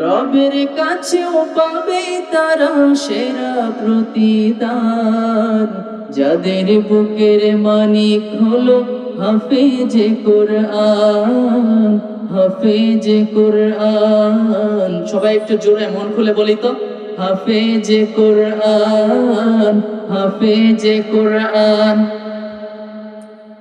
রবের কাছেও পাবে তারা সেরা প্রতিদান। যাদের বুকের মানিক হলো হাফেজে কোরআন হাফেজে কোরআন। সবাই একটু জোরে মন খুলে বলি তো। হাফেজে কোরআন হাফেজে কোরআন।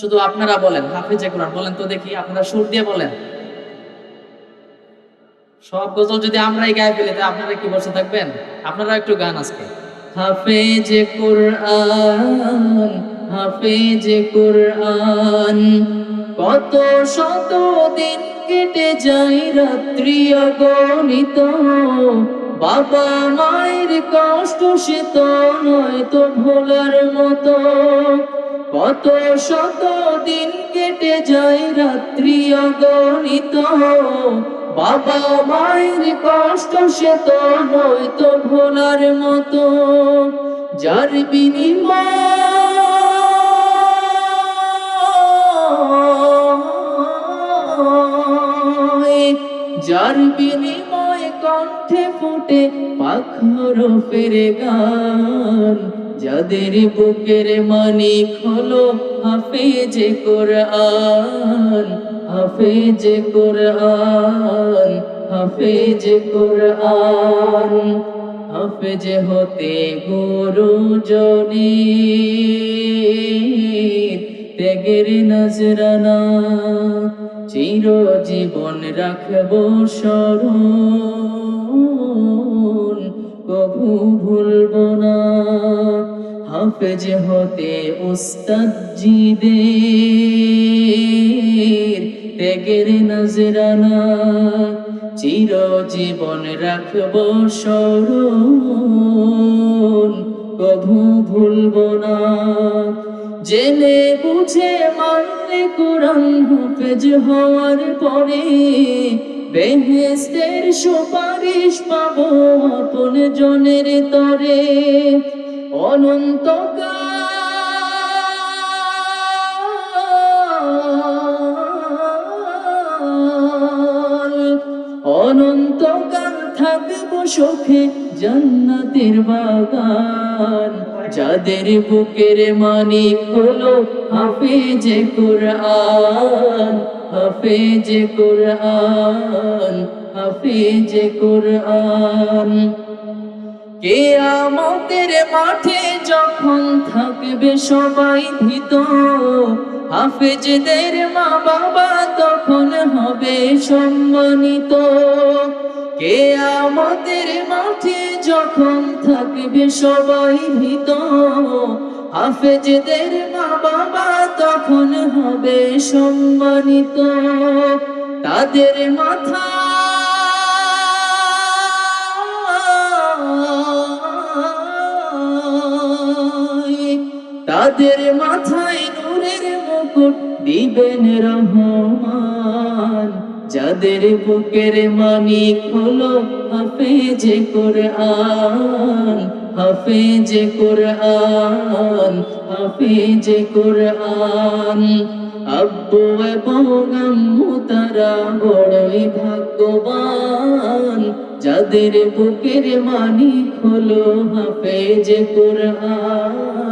শুধু আপনারা বলেন, হাফেজে কোরআন, বলেন তো দেখি, আপনারা সুর দিয়ে বলেন। সব গজল যদি আমরাই গায়ে ফেলি তাহলে আপনারা কি বসে থাকবেন? আপনারা একটু গান আজকে। হাফেজে কোরআন হাফেজে কোরআন, কত শত দিন কেটে যায় রাত্রি অগণিত। বাবা মায়ের কষ্ট সে তো নয় তো ভোলার মতো। কত শত দিন কেটে যায় রাত্রি অগণিত। বাবা মায়ের কষ্ট সে তো নয় তো ভোলার মতো। যার বিনিময় যার বিনিময় কণ্ঠে ফুটে পাখর ফেরে গান। যাদের বুকের মানিক হলো হাফেজে কোরআন হাফেজে কোরআন হাফেজে কোরআন, হাফেজে হতে গুরুজনী। ত্যাগের নজরানা চির জীবন রাখব স্মরণ কভু ভুলবো হাফেজ হতে উস্তাদ জিদের ত্যাগের নজরানা। চির জীবন রাখব স্মরণ, কভু ভুলবো না। জেনে বুঝে মানলে কোরআন হাফেজ হওয়ার পরে বেহেস্তের সুপারিশ পাবো আপন জনের তরে। অনন্তকাল অনন্তকাল থাকব সুখে জান্নাতের বাগান। যাদের বুকের মানিক হলো হাফেজে কোরআন হাফেজে কোরআন হাফেজে কোরআন। কেয়ামতের মাঠে যখন থাকবে সবাই ভীত, হাফেজদের মা বাবা তখন হবে সম্মানিত। কেয়ামতের মাঠে যখন থাকবে সবাই ভীত, হাফেজদের মা বাবা তখন হবে সম্মানিত। তাদের মাথা তাদের মাথায় নূরের মুকুট দিবেন রহমান। যাদের বুকের মানিক হলো হাফেজে কোরআন হাফেজে কোরআন হাফেজে কোরআন। আব্বু এবং আম্মু তারা বড়ই ভাগ্যবান। যাদের বুকের মানিক হলো হাফেজে কোরআন।